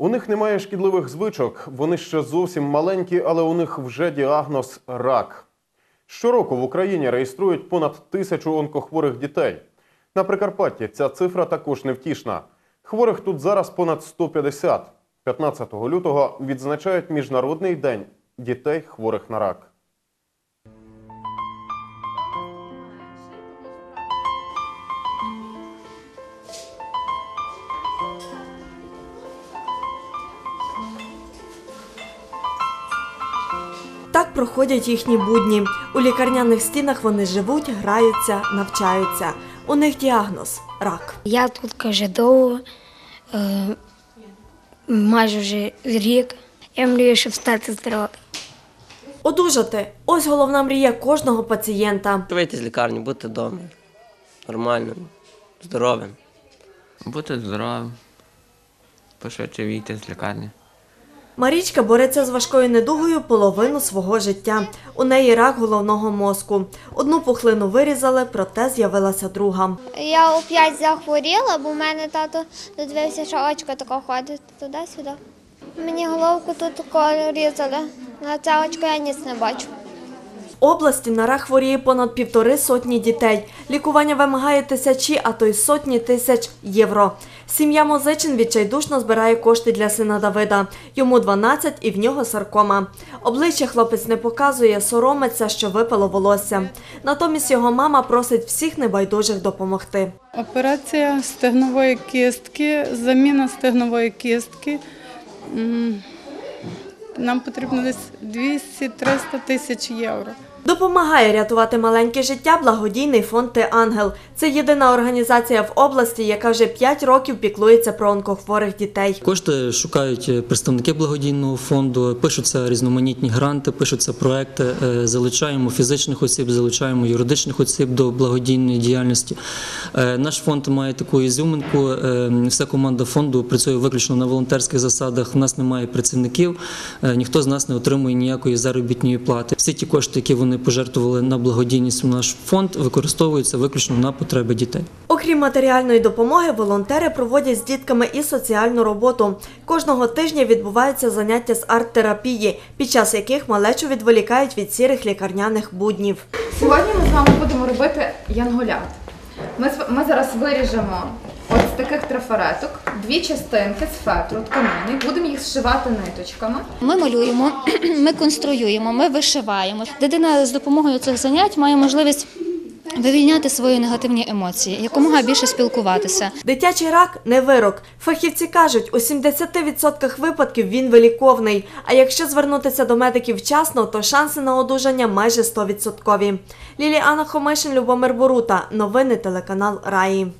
У них немає шкідливих звичок, вони ще зовсім маленькі, але у них вже діагноз рак. Щороку в Україні реєструють понад тисячу онкохворих дітей. На Прикарпатті ця цифра також невтішна. Хворих тут зараз понад 150. 15 лютого відзначають Міжнародний день дітей хворих на рак. Так проходять їхні будні. У лікарняних стінах вони живуть, граються, навчаються. У них діагноз рак. Я тут каже довго, е, майже вже рік. Я мрію, щоб стати здоровим. Одужати ось головна мрія кожного пацієнта. Вийти з лікарні, бути вдома. Нормальним, здоровим. Бути здоровим, пошвидше вийти з лікарні. Марічка бореться з важкою недугою половину свого життя. У неї рак головного мозку. Одну пухлину вирізали, проте з'явилася друга. Я опять захворіла, бо в мене тато додивився, що очко тако ходить туди-сюди. Мені головку тут різали. На це очко я ніц не бачу. Області на рак хворіє понад півтори сотні дітей. Лікування вимагає тисячі, а то й сотні тисяч євро. Сім'я Мозичин відчайдушно збирає кошти для сина Давида. Йому 12 і в нього саркома. Обличчя хлопець не показує, соромиться, що випало волосся. Натомість його мама просить всіх небайдужих допомогти. Операція стегнової кістки, заміна стегнової кістки. Нам потрібно десь 200-300 тисяч євро. Допомагає рятувати маленьке життя благодійний фонд «Ти Ангел. Це єдина організація в області, яка вже 5 років піклується про онкохворих дітей. Кошти шукають е, представники благодійного фонду, пишуться різноманітні гранти, пишуться проекти. е, Залучаємо фізичних осіб, залучаємо юридичних осіб до благодійної діяльності. Е, Наш фонд має таку ізюминку. Вся команда фонду працює виключно на волонтерських засадах. У нас немає працівників, ніхто з нас не отримує ніякої заробітної плати. Всі ті кошти, які вони пожертвували на благодійність в наш фонд, використовуються виключно на потреби дітей. Окрім матеріальної допомоги, волонтери проводять з дітками і соціальну роботу. Кожного тижня відбуваються заняття з арт-терапії, під час яких малечу відволікають від сірих лікарняних буднів. Сьогодні ми з вами будемо робити янголят. Ми, з- ми зараз виріжемо от з таких трафареток дві частинки з фетру тканини, будемо їх зшивати ниточками. Ми малюємо, ми конструюємо, ми вишиваємо. Дитина з допомогою цих занять має можливість вивільняти свої негативні емоції, якомога більше спілкуватися. Дитячий рак не вирок. Фахівці кажуть, у 70% випадків він виліковний. А якщо звернутися до медиків вчасно, то шанси на одужання майже 100%. Ліліана Хомишин, Любомир Борута. Новини телеканал Раї.